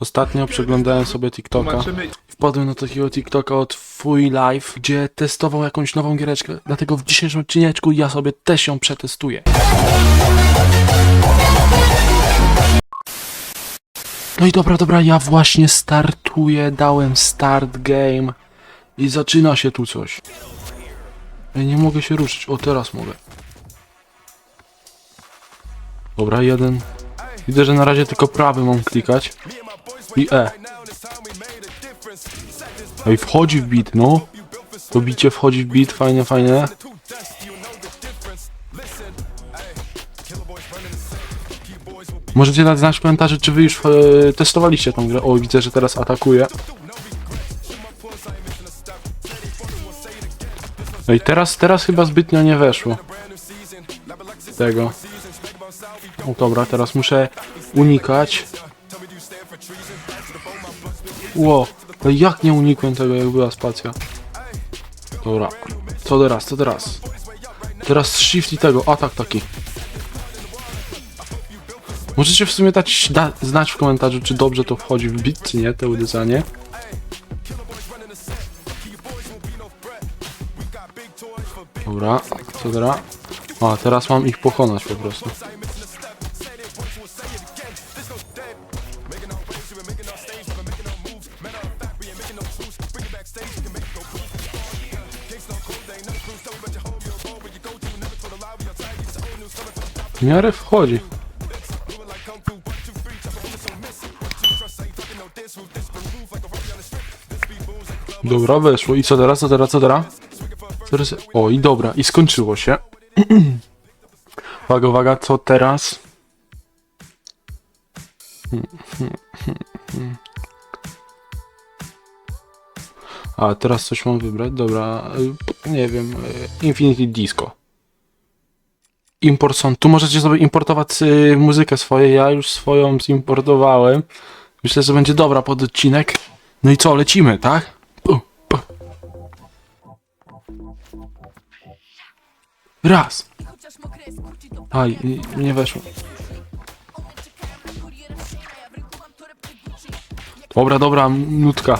Ostatnio przeglądałem sobie TikToka. Wpadłem na takiego TikToka od Fuj Live, gdzie testował jakąś nową giereczkę. Dlatego w dzisiejszym odcineczku ja sobie też ją przetestuję. No i dobra, dobra, ja właśnie startuję, dałem start game i zaczyna się tu coś. Ja nie mogę się ruszyć. O, teraz mogę. Dobra, jeden. Widzę, że na razie tylko prawy mam klikać. I E. No i wchodzi w bit, no. To bicie wchodzi w bit, fajnie, fajnie. Możecie dać znać w komentarzu, czy wy już e, testowaliście tą grę. O, widzę, że teraz atakuje. No i teraz, teraz chyba zbytnio nie weszło. Tego. O dobra, teraz muszę unikać. Ło, no jak nie unikłem tego, jak była spacja? Dobra, co teraz, co teraz? Teraz shift i tego, atak taki. Możecie w sumie dać da, znać w komentarzu, czy dobrze to wchodzi w bit, czy nie, to uderzanie. Dobra, co teraz? A, teraz mam ich pokonać po prostu. Miarę wchodzi. Dobra, weszło. I co teraz, co teraz, co teraz? Teraz? O, i dobra, i skończyło się. uwaga, uwaga, co teraz? A, teraz coś mam wybrać? Dobra, y, nie wiem, y, Infinity Disco. Import Sound. Tu możecie sobie importować y, muzykę swoje. Ja już swoją zimportowałem. Myślę, że będzie dobra pod odcinek. No i co, lecimy, tak? Raz. Aj, y, nie weszło. Dobra, dobra, nutka.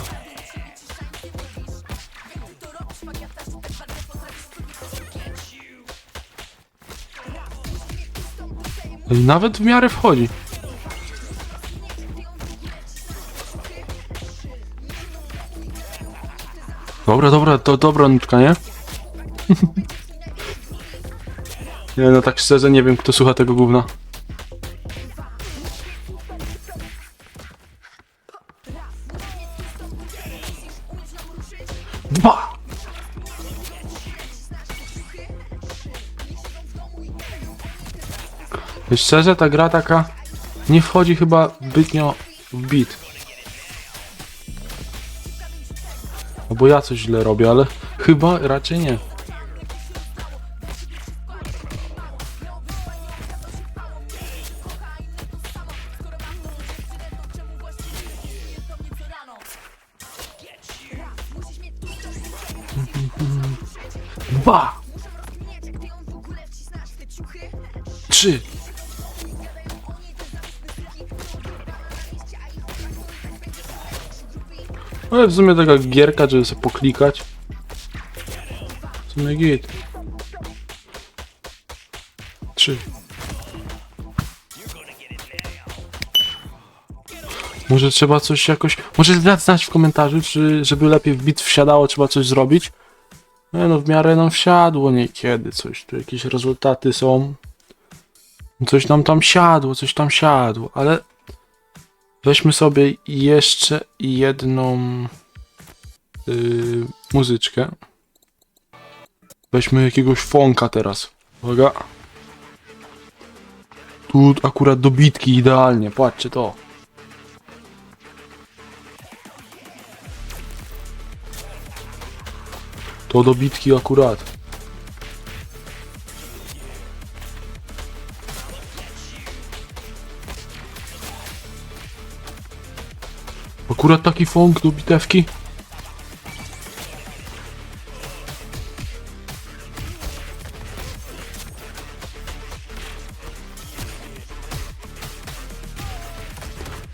I nawet w miarę wchodzi. Dobra, dobra, to dobra nutka, nie? nie no, tak szczerze nie wiem, kto słucha tego gówna. Dwa! Szczerze, ta gra taka nie wchodzi chyba zbytnio w beat. Albo ja coś źle robię, ale chyba raczej nie. Dwa! Trzy! Ale w sumie taka gierka, żeby sobie poklikać. W sumie git. Trzy. Może trzeba coś jakoś... Może dać znać w komentarzu, czy żeby lepiej w bit wsiadało, trzeba coś zrobić. No, no w miarę nam wsiadło niekiedy coś. Tu jakieś rezultaty są. Coś nam tam siadło, coś tam siadło, ale weźmy sobie jeszcze jedną yy, muzyczkę. Weźmy jakiegoś fonka teraz. Uwaga. Tu akurat do bitki idealnie, patrzcie to. To do bitki akurat. Akurat taki funk do bitewki.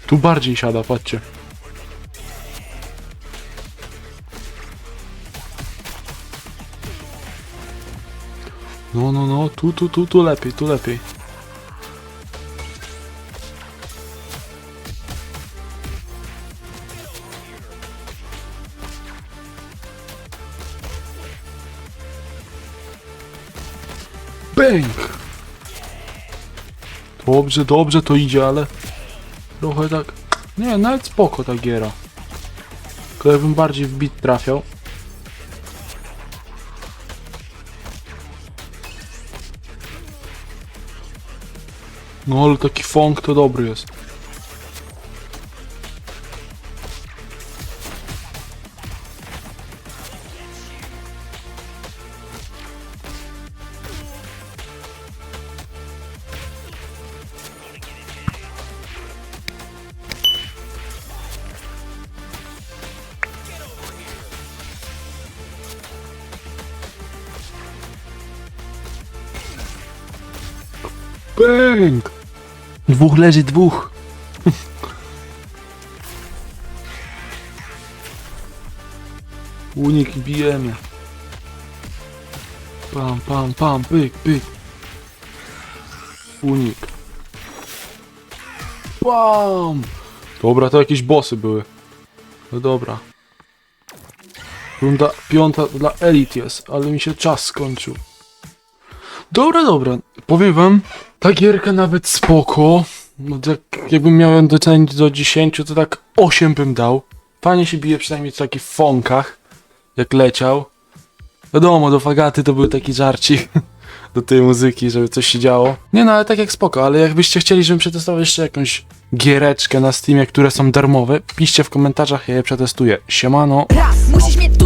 Tu bardziej siada, patrzcie. No, no, no, tu, tu, tu, tu lepiej, tu lepiej. Bęk! Dobrze, dobrze to idzie, ale trochę tak... Nie, nawet spoko ta giera. Tylko jakbym bardziej w bit trafiał. No ale taki funk to dobry jest. Bęk! Dwóch leży, dwóch. Unik bijemy. Pam, pam, pam, pyk, pyk. Unik. Pam! Dobra, to jakieś bossy były. No dobra. Runda piąta dla elit jest, ale mi się czas skończył. Dobra, dobra. Powiem wam, ta gierka nawet spoko. No tak, jakbym miał docenić do 10, to tak 8 bym dał. Fajnie się bije przynajmniej w takich fonkach, jak leciał. Wiadomo, do fagaty to był taki żarcik do tej muzyki, żeby coś się działo. Nie no, ale tak jak spoko, ale jakbyście chcieli, żebym przetestował jeszcze jakąś giereczkę na Steamie, które są darmowe, piszcie w komentarzach, ja je przetestuję. Siemano. Raz, musisz mieć